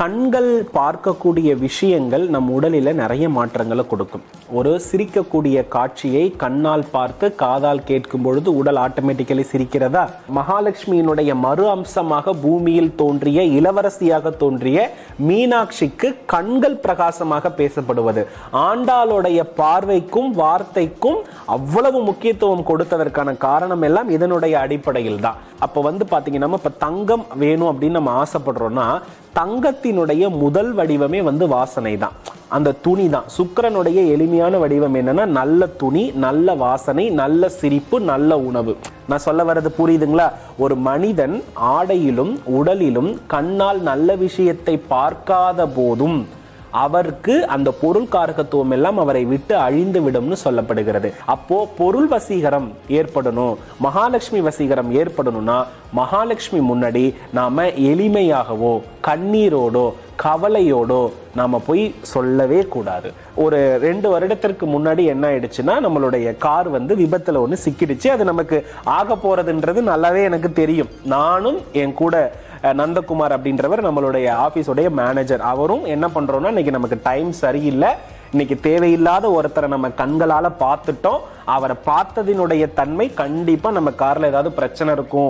கண்கள் பார்க்கக்கூடிய விஷயங்கள் நம் உடலில் நிறைய மாற்றங்களை கொடுக்கும். ஒரு சிரிக்கக்கூடிய காட்சியை கண்ணால் பார்த்து காதால் கேட்கும் பொழுது உடல் ஆட்டோமேட்டிக்கலி சிரிக்கிறதா? மகாலட்சுமியினுடைய மறு அம்சமாக பூமியில் தோன்றிய இளவரசியாக தோன்றிய மீனாட்சிக்கு கண்கள் பிரகாசமாக பேசப்படுவது. ஆண்டாளுடைய பார்வைக்கும் வார்த்தைக்கும் அவ்வளவு முக்கியத்துவம் கொடுத்ததற்கான காரணம் எல்லாம் இதனுடைய அடிப்படையில் தான் அப்போ வந்து பார்த்தீங்கன்னா இப்போ தங்கம் வேணும் அப்படின்னு நம்ம ஆசைப்படுறோன்னா தங்கத்தினுடைய முதல் வடிவமே வந்து வாசனை தான் அந்த துணி தான் சுக்கரனுடைய எளிமையான வடிவம் என்னன்னா நல்ல துணி நல்ல வாசனை நல்ல சிரிப்பு நல்ல உணவு. நான் சொல்ல வர்றது புரியுதுங்களா? ஒரு மனிதன் ஆடையிலும் உடலிலும் கண்ணால் நல்ல விஷயத்தை பார்க்காத போதும் அவருக்கு அந்த பொருள் காரகத்துவம் எல்லாம் அவரை விட்டு அழிந்து விடும்னு சொல்லப்படுகிறது. அப்போ பொருள் வசீகரம் ஏற்படணும் மகாலட்சுமி வசீகரம் ஏற்படணும்னா மகாலட்சுமி முன்னாடி நாம எளிமையாகவோ கண்ணீரோடோ கவலையோடோ நாம் போய் சொல்லவே கூடாது. ஒரு ரெண்டு வருடத்திற்கு முன்னாடி என்ன ஆயிடுச்சுன்னா நம்மளுடைய கார் வந்து விபத்தில் ஒன்று சிக்கிடுச்சு. அது நமக்கு ஆக போகிறதுன்றது நல்லாவே எனக்கு தெரியும். நானும் என் கூட நந்தகுமார் அப்படின்றவர் நம்மளுடைய ஆஃபீஸோடைய மேனேஜர் அவரும் என்ன பண்ணுறோன்னா இன்றைக்கி நமக்கு டைம் சரியில்லை. இன்னைக்கு தேவையில்லாத ஒருத்தரை நம்ம கண்களால் பார்த்துட்டோம். அவரை பார்த்ததினுடைய தன்மை கண்டிப்பாக நம்ம காரில் ஏதாவது பிரச்சனை இருக்கும்.